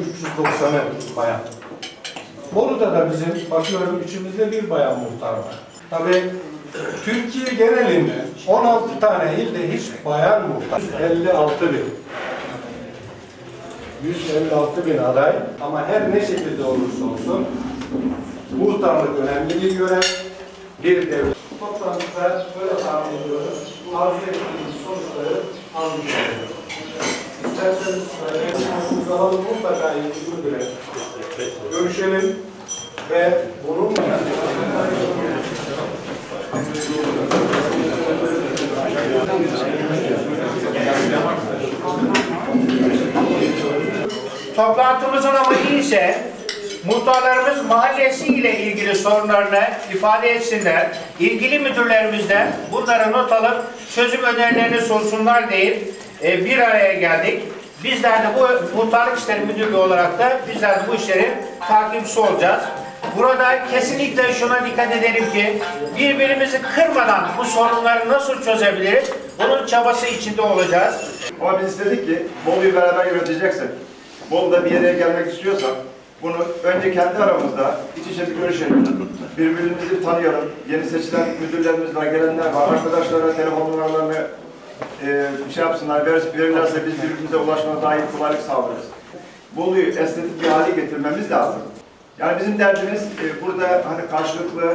390'ı bayan. Bolu'da da bizim bakıyorum içimizde bir bayan muhtar var. Tabii Türkiye genelinde 16 tane ilde hiç bayan muhtar. 56 bin. 156 bin aday ama her ne şekilde olursa olsun muhtarlık önemli bir görev, bir devlet. Toplantıda böyle tahmin ediyoruz. Arzu ettiğimiz sonuçları almış oluyoruz. İsterseniz alalım mutlaka ilgili müdüre görüşelim ve bunun Toplantımızın amacı ise muhtarlarımız mahallesiyle ilgili sorunlarını ifade etsinler. İlgili müdürlerimizden bunları not alıp çözüm önerilerini sunsunlar deyip e, bir araya geldik. Bizler de bu muhtarlık işleri müdürlüğü olarak da bizler de bu işlerin takipçisi olacağız. Burada kesinlikle şuna dikkat edelim ki birbirimizi kırmadan bu sorunları nasıl çözebiliriz? Bunun çabası içinde olacağız. Ama biz istedik ki Bolu'yu beraber yöneteceksek, Bolu'da bir yere gelmek istiyorsak bunu önce kendi aramızda iç içe bir görüşelim. Birbirimizi tanıyalım. Yeni seçilen müdürlerimiz var, gelenler var. Arkadaşlara telefon numaralarını şey yapsınlar, ver- verirlerse biz birbirimize ulaşmada daha iyi kolaylık sağlarız. Bolu'yu estetik bir hale getirmemiz lazım. Yani bizim derdimiz e, burada hani karşılıklı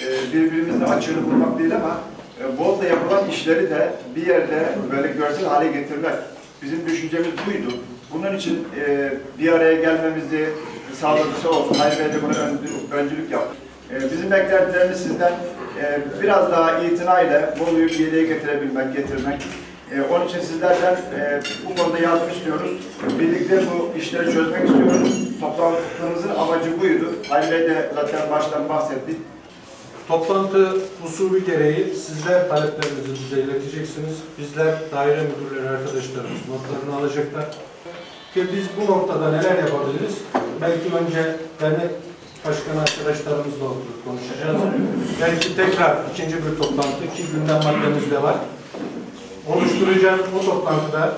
e, birbirimizle açığını bulmak değil ama e, Bolu'da yapılan işleri de bir yerde böyle görsel hale getirmek. Bizim düşüncemiz buydu. Bunun için e, bir araya gelmemizi sağladıkça olsun. Hayır de buna ön- öncülük yaptı. E, bizim beklentilerimiz sizden e, biraz daha itinayla Bolu'yu bir yere getirebilmek, getirmek. E, onun için sizlerden e, bu konuda yardım istiyoruz. Birlikte bu işleri çözmek istiyoruz. Toplantımızın amacı buydu. Halil Bey de zaten baştan bahsetti. toplantı usulü gereği sizler taleplerinizi bize ileteceksiniz. Bizler daire müdürleri arkadaşlarımız notlarını alacaklar. Ki biz bu noktada neler yapabiliriz? Belki önce dernek başkan arkadaşlarımızla oturup konuşacağız. Belki tekrar ikinci bir toplantı ki gündem maddemiz de var. Oluşturacağız. Bu toplantıda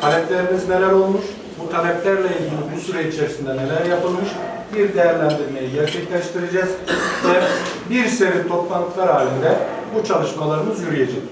talepleriniz neler olmuş, bu taleplerle ilgili bu süre içerisinde neler yapılmış bir değerlendirmeyi gerçekleştireceğiz ve bir seri toplantılar halinde bu çalışmalarımız yürüyecek.